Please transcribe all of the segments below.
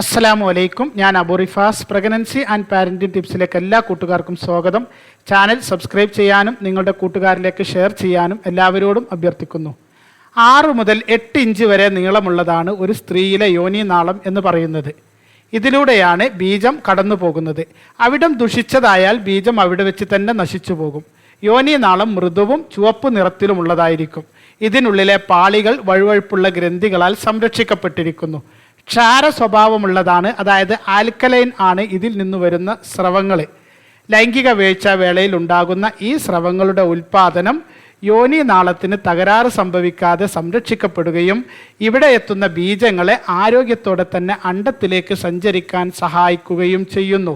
അസ്സലാമു അലൈക്കും. ഞാൻ അബുറിഫാസ് പ്രഗ്നൻസി ആൻഡ് പാരന്റിംഗ് ടിപ്സിലേക്ക് എല്ലാ കൂട്ടുകാർക്കും സ്വാഗതം. ചാനൽ സബ്സ്ക്രൈബ് ചെയ്യാനും നിങ്ങളുടെ കൂട്ടുകാരിലേക്ക് ഷെയർ ചെയ്യാനും എല്ലാവരോടും അഭ്യർത്ഥിക്കുന്നു. ആറ് മുതൽ എട്ട് ഇഞ്ച് വരെ നീളമുള്ളതാണ് ഒരു സ്ത്രീയിലെ യോനി നാളം എന്ന് പറയുന്നത്. ഇതിലൂടെയാണ് ബീജം കടന്നു പോകുന്നത്. അവിടം ദുഷിച്ചതായാൽ ബീജം അവിടെ വെച്ച് തന്നെ നശിച്ചു പോകും. യോനി നാളം മൃദുവും ചുവപ്പ് നിറത്തിലുമുള്ളതായിരിക്കും. ഇതിനുള്ളിലെ പാളികൾ വഴുവഴുപ്പുള്ള ഗ്രന്ഥികളാൽ സംരക്ഷിക്കപ്പെട്ടിരിക്കുന്നു. ക്ഷാര സ്വഭാവമുള്ളതാണ് അതായത് ആൽക്കലൈൻ ആണ് ഇതിൽ നിന്ന് വരുന്ന സ്രവങ്ങൾ ലൈംഗിക വീഴ്ച വേളയിൽ ഉണ്ടാകുന്ന ഈ സ്രവങ്ങളുടെ ഉൽപാദനം യോനി നാളത്തിന് തകരാറ് സംഭവിക്കാതെ സംരക്ഷിക്കപ്പെടുകയും ഇവിടെ എത്തുന്ന ബീജങ്ങളെ ആരോഗ്യത്തോടെ തന്നെ അണ്ടത്തിലേക്ക് സഞ്ചരിക്കാൻ സഹായിക്കുകയും ചെയ്യുന്നു.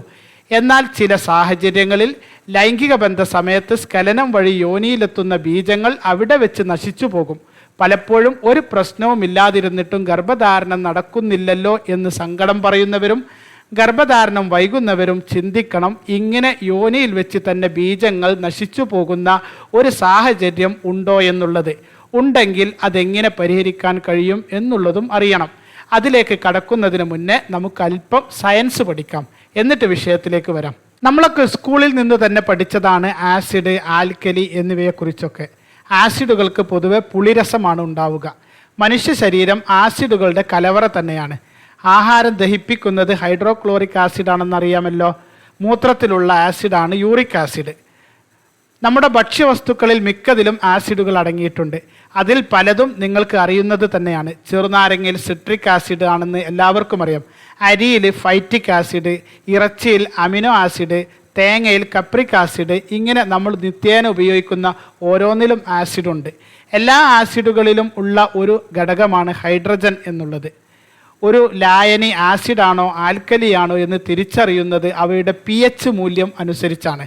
എന്നാൽ ചില സാഹചര്യങ്ങളിൽ ലൈംഗിക ബന്ധ സമയത്ത് സ്കലനം വഴി യോനിയിലെത്തുന്ന ബീജങ്ങൾ അവിടെ വെച്ച് നശിച്ചു പോകും. പലപ്പോഴും ഒരു പ്രശ്നവും ഇല്ലാതിരുന്നിട്ടും ഗർഭധാരണം നടക്കുന്നില്ലല്ലോ എന്ന് സങ്കടം പറയുന്നവരും ഗർഭധാരണം വൈകുന്നവരും ചിന്തിക്കണം. ഇങ്ങനെ യോനിയിൽ വെച്ച് തന്നെ ബീജങ്ങൾ നശിച്ചു പോകുന്ന ഒരു സാഹചര്യം ഉണ്ടോ എന്നുള്ളത്. ഉണ്ടെങ്കിൽ അതെങ്ങനെ പരിഹരിക്കാൻ കഴിയും എന്നുള്ളതും അറിയണം. അതിലേക്ക് കടക്കുന്നതിന് മുന്നേ നമുക്ക് അല്പം സയൻസ് പഠിക്കാം. എന്നിട്ട് വിഷയത്തിലേക്ക് വരാം. നമ്മളൊക്കെ സ്കൂളിൽ നിന്ന് തന്നെ പഠിച്ചതാണ് ആസിഡ് ആൽക്കലി എന്നിവയെക്കുറിച്ചൊക്കെ. ആസിഡുകൾക്ക് പൊതുവെ പുളിരസമാണ് ഉണ്ടാവുക. മനുഷ്യ ശരീരം ആസിഡുകളുടെ കലവറ തന്നെയാണ്. ആഹാരം ദഹിപ്പിക്കുന്നത് ഹൈഡ്രോക്ലോറിക് ആസിഡ് ആണെന്നറിയാമല്ലോ മൂത്രത്തിലുള്ള ആസിഡാണ് യൂറിക് ആസിഡ്. നമ്മുടെ ഭക്ഷ്യവസ്തുക്കളിൽ മിക്കതിലും ആസിഡുകൾ അടങ്ങിയിട്ടുണ്ട്. അതിൽ പലതും നിങ്ങൾക്ക് അറിയുന്നത് തന്നെയാണ്. ചെറുനാരങ്ങയിൽ സിട്രിക് ആസിഡ് ആണെന്ന് എല്ലാവർക്കും അറിയാം. അരിയിൽ ഫൈറ്റിക് ആസിഡ് ഇറച്ചിയിൽ അമിനോ ആസിഡ് തേങ്ങയിൽ കപ്രിക് ആസിഡ് ഇങ്ങനെ നമ്മൾ നിത്യേന ഉപയോഗിക്കുന്ന ഓരോന്നിലും ആസിഡുണ്ട് എല്ലാ ആസിഡുകളിലും ഉള്ള ഒരു ഘടകമാണ് ഹൈഡ്രജൻ എന്നുള്ളത്. ഒരു ലായനി ആസിഡാണോ ആൽക്കലിയാണോ എന്ന് തിരിച്ചറിയുന്നത് അവയുടെ പി എച്ച് മൂല്യം അനുസരിച്ചാണ്.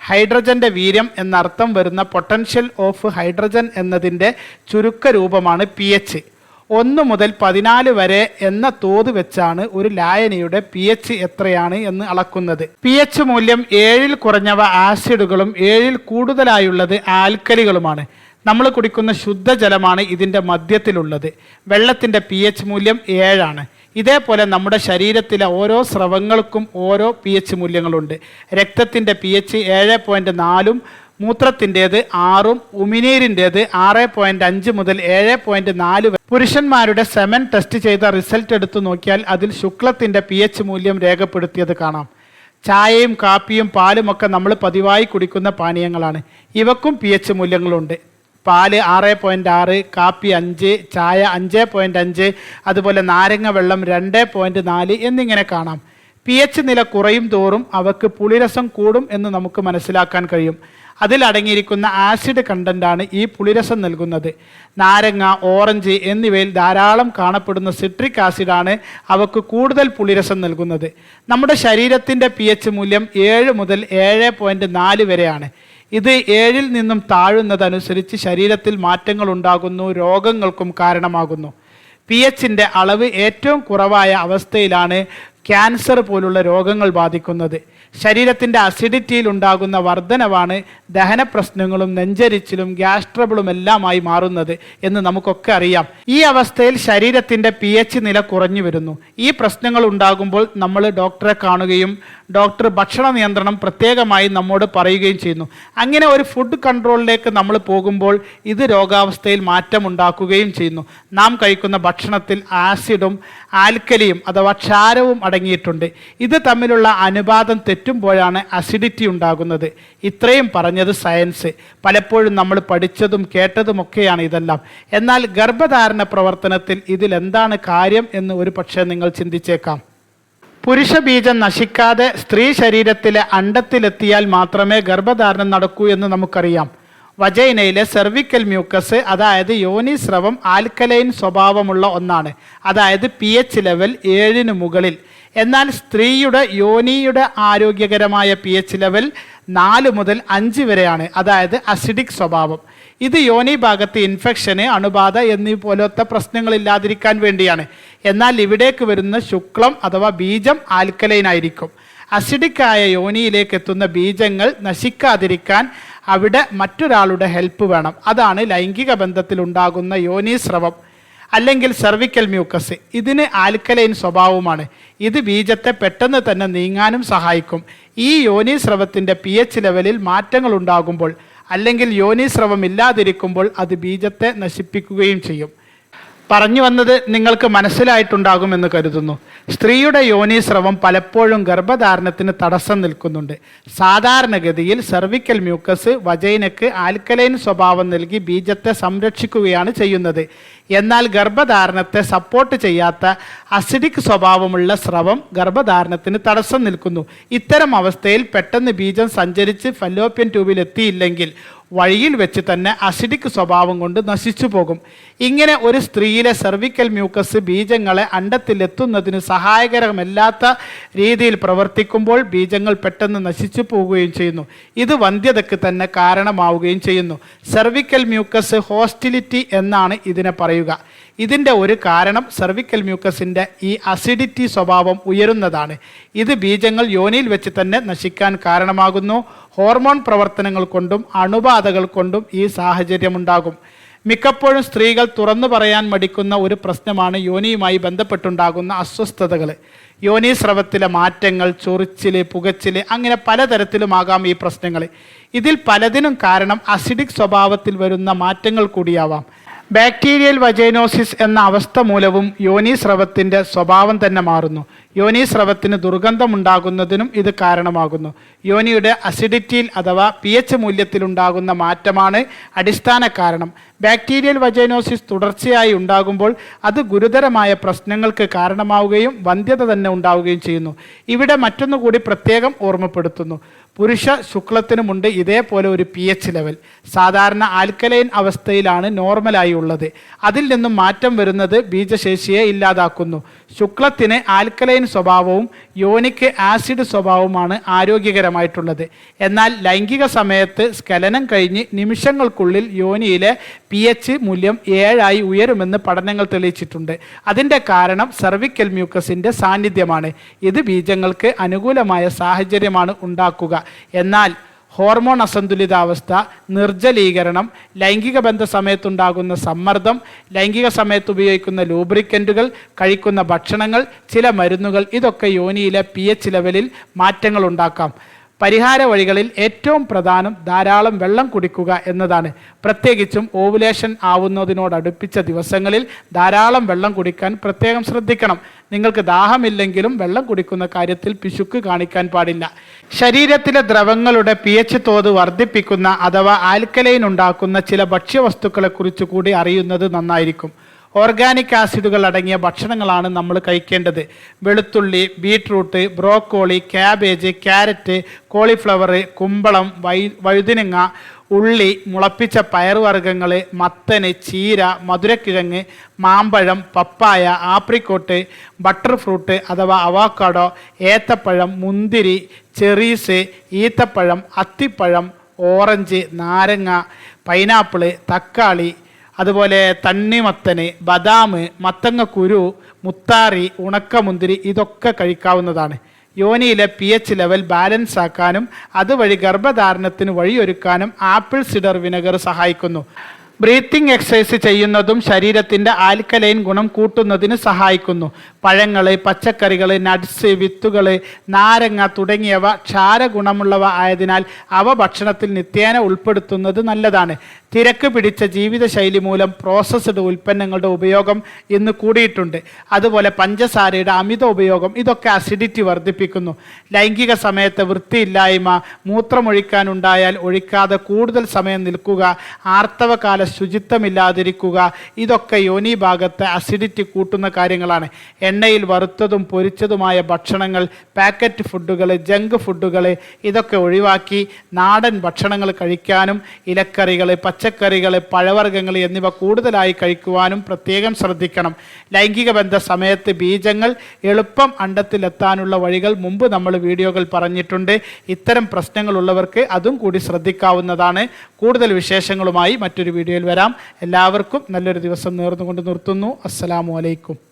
ഹൈഡ്രജന്റെ വീര്യം എന്നർത്ഥം വരുന്ന പൊട്ടൻഷ്യൽ ഓഫ് ഹൈഡ്രജൻ എന്നതിന്റെ ചുരുക്ക രൂപമാണ് പി എച്ച് ഒന്ന് മുതൽ പതിനാല് വരെ എന്ന തോത് വെച്ചാണ് ഒരു ലായനിയുടെ പി എച്ച് എത്രയാണ് എന്ന് അളക്കുന്നത്. പി എച്ച് മൂല്യം ഏഴിൽ കുറഞ്ഞവ ആസിഡുകളും ഏഴിൽ കൂടുതലായുള്ളത് ആൽക്കലികളുമാണ്. നമ്മൾ കുടിക്കുന്ന ശുദ്ധജലമാണ് ഇതിന്റെ മധ്യത്തിലുള്ളത്. വെള്ളത്തിന്റെ പി എച്ച് മൂല്യം ഏഴാണ്. ഇതേപോലെ നമ്മുടെ ശരീരത്തിലെ ഓരോ സ്രവങ്ങൾക്കും ഓരോ പി എച്ച് മൂല്യങ്ങളുണ്ട്. രക്തത്തിന്റെ പി എച്ച് ഏഴ് പോയിന്റ് നാലും മൂത്രത്തിന്റേത് ആറും ഉമിനീരിന്റേത് ആറ് പോയിന്റ് അഞ്ച് മുതൽ ഏഴ് പോയിന്റ് നാല് പുരുഷന്മാരുടെ സെമൻ ടെസ്റ്റ് ചെയ്ത റിസൾട്ട് എടുത്തു നോക്കിയാൽ അതിൽ ശുക്ലത്തിന്റെ പി എച്ച് മൂല്യം രേഖപ്പെടുത്തിയത് കാണാം. ചായയും കാപ്പിയും പാലുമൊക്കെ നമ്മൾ പതിവായി കുടിക്കുന്ന പാനീയങ്ങളാണ്. ഇവക്കും പി എച്ച് മൂല്യങ്ങളുണ്ട്. പാൽ ആറ് പോയിന്റ് ആറ് കാപ്പി അഞ്ച് ചായ അഞ്ച് പോയിന്റ് അഞ്ച് അതുപോലെ നാരങ്ങ വെള്ളം രണ്ട് പോയിന്റ് നാല് എന്നിങ്ങനെ കാണാം. പി എച്ച് നില കുറയും തോറും അവക്ക് പുളിരസം കൂടും എന്ന് നമുക്ക് മനസ്സിലാക്കാൻ കഴിയും. അതിൽ അടങ്ങിയിരിക്കുന്ന ആസിഡ് കണ്ടന്റാണ് ഈ പുളിരസം നൽകുന്നത്. നാരങ്ങ ഓറഞ്ച് എന്നിവയിൽ ധാരാളം കാണപ്പെടുന്ന സിട്രിക് ആസിഡാണ് അവക്ക് കൂടുതൽ പുളിരസം നൽകുന്നത്. നമ്മുടെ ശരീരത്തിന്റെ പി എച്ച് മൂല്യം ഏഴ് മുതൽ ഏഴ് പോയിന്റ് നാല് വരെയാണ്. ഇത് ഏഴിൽ നിന്നും താഴുന്നതനുസരിച്ച് ശരീരത്തിൽ മാറ്റങ്ങൾ ഉണ്ടാകുന്നു രോഗങ്ങൾക്കും കാരണമാകുന്നു. പി എച്ചിന്റെ അളവ് ഏറ്റവും കുറവായ അവസ്ഥയിലാണ് ക്യാൻസർ പോലുള്ള രോഗങ്ങൾ ബാധിക്കുന്നത്. ശരീരത്തിന്റെ അസിഡിറ്റിയിൽ ഉണ്ടാകുന്ന വർധനവാണ് ദഹന പ്രശ്നങ്ങളും നെഞ്ചരിച്ചിലും ഗ്യാസ്ട്രബിളും എല്ലാമായി മാറുന്നത് എന്ന് നമുക്കൊക്കെ അറിയാം. ഈ അവസ്ഥയിൽ ശരീരത്തിന്റെ പി എച്ച് നില കുറഞ്ഞു വരുന്നു. ഈ പ്രശ്നങ്ങൾ ഉണ്ടാകുമ്പോൾ നമ്മൾ ഡോക്ടറെ കാണുകയും ഡോക്ടർ ഭക്ഷണ നിയന്ത്രണം പ്രത്യേകമായി നമ്മോട് പറയുകയും ചെയ്യുന്നു. അങ്ങനെ ഒരു ഫുഡ് കൺട്രോളിലേക്ക് നമ്മൾ പോകുമ്പോൾ ഇത് രോഗാവസ്ഥയിൽ മാറ്റം ഉണ്ടാക്കുകയും ചെയ്യുന്നു. നാം കഴിക്കുന്ന ഭക്ഷണത്തിൽ ആസിഡും ആൽക്കലിയും അഥവാ ക്ഷാരവും അടങ്ങിയിട്ടുണ്ട്. ഇത് തമ്മിലുള്ള അനുപാതം തെറ്റുമ്പോഴാണ് അസിഡിറ്റി ഉണ്ടാകുന്നത്. ഇത്രയും പറഞ്ഞത് സയൻസ് പലപ്പോഴും നമ്മൾ പഠിച്ചതും കേട്ടതുമൊക്കെയാണ് ഇതെല്ലാം. എന്നാൽ ഗർഭധാരണ പ്രവർത്തനത്തിൽ ഇതിൽ എന്താണ് കാര്യം എന്ന് ഒരു പക്ഷേ നിങ്ങൾ ചിന്തിച്ചേക്കാം. പുരുഷ ബീജം നശിക്കാതെ സ്ത്രീ ശരീരത്തിലെ അണ്ടത്തിലെത്തിയാൽ മാത്രമേ ഗർഭധാരണം നടക്കൂ എന്ന് നമുക്കറിയാം. വജൈനയിലെ സെർവിക്കൽ മ്യൂക്കസ് അതായത് യോനി സ്രവം ആൽക്കലൈൻ സ്വഭാവമുള്ള ഒന്നാണ്. അതായത് പി എച്ച് ലെവൽ ഏഴിന് മുകളിൽ. എന്നാൽ സ്ത്രീയുടെ യോനിയുടെ ആരോഗ്യകരമായ പി എച്ച് ലെവൽ നാല് മുതൽ അഞ്ച് വരെയാണ്. അതായത് അസിഡിക് സ്വഭാവം. ഇത് യോനി ഭാഗത്ത് ഇൻഫെക്ഷന് അണുബാധ എന്നീ പോലത്തെ പ്രശ്നങ്ങളില്ലാതിരിക്കാൻ വേണ്ടിയാണ്. എന്നാൽ ഇവിടേക്ക് വരുന്ന ശുക്ലം അഥവാ ബീജം ആൽക്കലൈൻ ആയിരിക്കും. അസിഡിക്കായ യോനിയിലേക്ക് എത്തുന്ന ബീജങ്ങൾ നശിക്കാതിരിക്കാൻ അവിടെ മറ്റൊരാളുടെ ഹെൽപ്പ് വേണം. അതാണ് ലൈംഗിക ബന്ധത്തിൽ ഉണ്ടാകുന്ന യോനി സ്രവം അല്ലെങ്കിൽ സെർവിക്കൽ മ്യൂക്കസ് ഇതിന് ആൽക്കലൈൻ സ്വഭാവമാണ് ഇത് ബീജത്തെ പെട്ടെന്ന് തന്നെ നീങ്ങാനും സഹായിക്കും. ഈ യോനി സ്രവത്തിന്റെ പി എച്ച് ലെവലിൽ മാറ്റങ്ങൾ ഉണ്ടാകുമ്പോൾ അല്ലെങ്കിൽ യോനി സ്രവം ഇല്ലാതിരിക്കുമ്പോൾ അത് ബീജത്തെ നശിപ്പിക്കുകയും ചെയ്യും. പറഞ്ഞു വന്നത് നിങ്ങൾക്ക് മനസ്സിലായിട്ടുണ്ടാകുമെന്ന് കരുതുന്നു. സ്ത്രീയുടെ യോനീസ്രവം പലപ്പോഴും ഗർഭധാരണത്തിന് തടസ്സം നിൽക്കുന്നുണ്ട്. സാധാരണഗതിയിൽ സെർവിക്കൽ മ്യൂക്കസ് വജൈനക്ക് ആൽക്കലൈൻ സ്വഭാവം നൽകി ബീജത്തെ സംരക്ഷിക്കുകയാണ് ചെയ്യുന്നത്. എന്നാൽ ഗർഭധാരണത്തെ സപ്പോർട്ട് ചെയ്യാത്ത അസിഡിക് സ്വഭാവമുള്ള സ്രവം ഗർഭധാരണത്തിന് തടസ്സം നിൽക്കുന്നു. ഇത്തരം അവസ്ഥയിൽ പെട്ടെന്ന് ബീജം സഞ്ചരിച്ച് ഫല്ലോപ്യൻ ട്യൂബിൽ എത്തിയില്ലെങ്കിൽ വഴിയിൽ വെച്ച് തന്നെ അസിഡിക് സ്വഭാവം കൊണ്ട് നശിച്ചു പോകും. ഇങ്ങനെ ഒരു സ്ത്രീയിലെ സെർവിക്കൽ മ്യൂക്കസ് ബീജങ്ങളെ അണ്ടത്തിലെത്തുന്നതിന് സഹായകരമല്ലാത്ത രീതിയിൽ പ്രവർത്തിക്കുമ്പോൾ ബീജങ്ങൾ പെട്ടെന്ന് നശിച്ചു പോവുകയും ചെയ്യുന്നു. ഇത് വന്ധ്യതയ്ക്ക് തന്നെ കാരണമാവുകയും ചെയ്യുന്നു. സെർവിക്കൽ മ്യൂക്കസ് ഹോസ്റ്റിലിറ്റി എന്നാണ് ഇതിനെ പറയുക. ഇതിന്റെ ഒരു കാരണം സെർവിക്കൽ മ്യൂക്കസിന്റെ ഈ അസിഡിറ്റി സ്വഭാവം ഉയരുന്നതാണ്. ഇത് ബീജങ്ങൾ യോനിയിൽ വെച്ച് തന്നെ നശിക്കാൻ കാരണമാകുന്നു. ഹോർമോൺ പ്രവർത്തനങ്ങൾ കൊണ്ടും അണുബാധകൾ കൊണ്ടും ഈ സാഹചര്യമുണ്ടാകും. മിക്കപ്പോഴും സ്ത്രീകൾ തുറന്നു പറയാൻ മടിക്കുന്ന ഒരു പ്രശ്നമാണ് യോനിയുമായി ബന്ധപ്പെട്ടുണ്ടാകുന്ന അസ്വസ്ഥതകൾ യോനി സ്രവത്തിലെ മാറ്റങ്ങൾ ചൊറിച്ചിൽ പുകച്ചിൽ അങ്ങനെ പലതരത്തിലുമാകാം ഈ പ്രശ്നങ്ങൾ ഇതിൽ പലതിനും കാരണം അസിഡിക് സ്വഭാവത്തിൽ വരുന്ന മാറ്റങ്ങൾ കൂടിയാവാം. ബാക്ടീരിയൽ വജൈനോസിസ് എന്ന അവസ്ഥ മൂലവും യോനി സ്രവത്തിന്റെ സ്വഭാവം തന്നെ മാറുന്നു. യോനീസ്രവത്തിന് ദുർഗന്ധമുണ്ടാകുന്നതിനും ഇത് കാരണമാകുന്നു. യോനിയുടെ അസിഡിറ്റിയിൽ അഥവാ പി എച്ച് മൂല്യത്തിലുണ്ടാകുന്ന മാറ്റമാണ് അടിസ്ഥാന കാരണം. ബാക്ടീരിയൽ വജൈനോസിസ് തുടർച്ചയായി ഉണ്ടാകുമ്പോൾ അത് ഗുരുതരമായ പ്രശ്നങ്ങൾക്ക് കാരണമാവുകയും വന്ധ്യത തന്നെ ഉണ്ടാവുകയും ചെയ്യുന്നു. ഇവിടെ മറ്റൊന്നുകൂടി പ്രത്യേകം ഓർമ്മപ്പെടുത്തുന്നു. പുരുഷ ശുക്ലത്തിനുമുണ്ട് ഇതേപോലെ ഒരു പി എച്ച് ലെവൽ സാധാരണ ആൽക്കലൈൻ അവസ്ഥയിലാണ് നോർമലായി ഉള്ളത്. അതിൽ നിന്നും മാറ്റം വരുന്നത് ബീജശേഷിയെ ഇല്ലാതാക്കുന്നു. ശുക്ലത്തിന് ആൽക്കലൈൻ സ്വഭാവവും യോനിക്ക് ആസിഡ് സ്വഭാവവുമാണ് ആരോഗ്യകരമായിട്ടുള്ളത്. എന്നാൽ ലൈംഗിക സമയത്ത് സ്ഖലനം കഴിഞ്ഞ് നിമിഷങ്ങൾക്കുള്ളിൽ യോനിയിലെ പി എച്ച് മൂല്യം ഏഴായി ഉയരുമെന്ന് പഠനങ്ങൾ തെളിയിച്ചിട്ടുണ്ട്. അതിന്റെ കാരണം സെർവിക്കൽ മ്യൂക്കസിന്റെ സാന്നിധ്യമാണ്. ഇത് ബീജങ്ങൾക്ക് അനുകൂലമായ സാഹചര്യമാണ് ഉണ്ടാക്കുക. എന്നാൽ ഹോർമോൺ അസന്തുലിതാവസ്ഥ നിർജലീകരണം ലൈംഗിക ബന്ധ സമയത്തുണ്ടാകുന്ന സമ്മർദ്ദം ലൈംഗിക സമയത്ത് ഉപയോഗിക്കുന്ന ലൂബ്രിക്കന്റുകൾ കഴിക്കുന്ന ഭക്ഷണങ്ങൾ ചില മരുന്നുകൾ ഇതൊക്കെ യോനിയിലെ പി എച്ച് ലെവലിൽ മാറ്റങ്ങൾ ഉണ്ടാക്കാം പരിഹാര വഴികളിൽ ഏറ്റവും പ്രധാനം ധാരാളം വെള്ളം കുടിക്കുക എന്നതാണ്. പ്രത്യേകിച്ചും ഓവുലേഷൻ ആവുന്നതിനോടടുപ്പിച്ച ദിവസങ്ങളിൽ ധാരാളം വെള്ളം കുടിക്കാൻ പ്രത്യേകം ശ്രദ്ധിക്കണം. നിങ്ങൾക്ക് ദാഹമില്ലെങ്കിലും വെള്ളം കുടിക്കുന്ന കാര്യത്തിൽ പിശുക്ക് കാണിക്കാൻ പാടില്ല. ശരീരത്തിലെ ദ്രവങ്ങളുടെ പി എച്ച് തോത് വർദ്ധിപ്പിക്കുന്ന അഥവാ ആൽക്കലൈൻ ഉണ്ടാക്കുന്ന ചില ഭക്ഷ്യവസ്തുക്കളെക്കുറിച്ച് കൂടി അറിയുന്നത് നന്നായിരിക്കും. ഓർഗാനിക് ആസിഡുകൾ അടങ്ങിയ ഭക്ഷണങ്ങളാണ് നമ്മൾ കഴിക്കേണ്ടത്. വെളുത്തുള്ളി beetroot broccoli cabbage carrot cauliflower കുമ്പളം വൈ വഴുതിനങ്ങ ഉള്ളി മുളപ്പിച്ച പയറുവർഗങ്ങൾ മത്തന് ചീര മധുരക്കിഴങ്ങ് മാമ്പഴം പപ്പായ ആപ്രിക്കോട്ട് ബട്ടർ ഫ്രൂട്ട് അഥവാ അവാക്കാഡോ ഏത്തപ്പഴം മുന്തിരി ചെറീസ് ഈത്തപ്പഴം അത്തിപ്പഴം ഓറഞ്ച് നാരങ്ങ പൈനാപ്പിൾ തക്കാളി അതുപോലെ തണ്ണിമത്തന് ബദാം മത്തങ്ങക്കുരു മുത്താറി ഉണക്കമുന്തിരി ഇതൊക്കെ കഴിക്കാവുന്നതാണ്. യോനിയിലെ പി എച്ച് ലെവൽ ബാലൻസ് ആക്കാനും അതുവഴി ഗർഭധാരണത്തിന് വഴിയൊരുക്കാനും ആപ്പിൾ സിഡർ വിനെഗർ സഹായിക്കുന്നു. ബ്രീത്തിങ് എക്സസൈസ് ചെയ്യുന്നതും ശരീരത്തിന്റെ ആൽക്കലൈൻ ഗുണം കൂട്ടുന്നതിന് സഹായിക്കുന്നു. പഴങ്ങൾ പച്ചക്കറികൾ നട്ട്സ് വിത്തുകൾ നാരങ്ങ തുടങ്ങിയവ ക്ഷാരഗുണമുള്ളവ ആയതിനാൽ അവ ഭക്ഷണത്തിൽ നിത്യേന ഉൾപ്പെടുത്തുന്നത് നല്ലതാണ്. തിരക്ക് പിടിച്ച ജീവിതശൈലി മൂലം പ്രോസസ്ഡ് ഉൽപ്പന്നങ്ങളുടെ ഉപയോഗം ഇന്ന് കൂടിയിട്ടുണ്ട്. അതുപോലെ പഞ്ചസാരയുടെ അമിത ഉപയോഗം ഇതൊക്കെ അസിഡിറ്റി വർദ്ധിപ്പിക്കുന്നു. ലൈംഗിക സമയത്ത് വൃത്തിയില്ലായ്മ മൂത്രമൊഴിക്കാനുണ്ടായാൽ ഒഴിക്കാതെ കൂടുതൽ സമയം നിൽക്കുക ആർത്തവകാല ശുചിത്വമില്ലാതിരിക്കുക. ഇതൊക്കെ യോനി ഭാഗത്തെ അസിഡിറ്റി കൂട്ടുന്ന കാര്യങ്ങളാണ്. എണ്ണയിൽ വറുത്തതും പൊരിച്ചതുമായ ഭക്ഷണങ്ങൾ പാക്കറ്റ് ഫുഡുകൾ ജങ്ക് ഫുഡുകൾ ഇതൊക്കെ ഒഴിവാക്കി നാടൻ ഭക്ഷണങ്ങൾ കഴിക്കാനും ഇലക്കറികൾ പച്ചക്കറികൾ പഴവർഗങ്ങൾ എന്നിവ കൂടുതലായി കഴിക്കുവാനും പ്രത്യേകം ശ്രദ്ധിക്കണം. ലൈംഗിക ബന്ധ സമയത്ത് ബീജങ്ങൾ എളുപ്പം അണ്ടത്തിലെത്താനുള്ള വഴികൾ മുമ്പ് നമ്മൾ വീഡിയോകൾ പറഞ്ഞിട്ടുണ്ട്. ഇത്തരം പ്രശ്നങ്ങളുള്ളവർക്ക് അതും കൂടി ശ്രദ്ധിക്കാവുന്നതാണ്. കൂടുതൽ വിശേഷങ്ങളുമായി മറ്റൊരു വരാം. എല്ലാവർക്കും നല്ലൊരു ദിവസം നേർന്നുകൊണ്ട് നിർത്തുന്നു. അസ്സലാമു അലൈക്കും.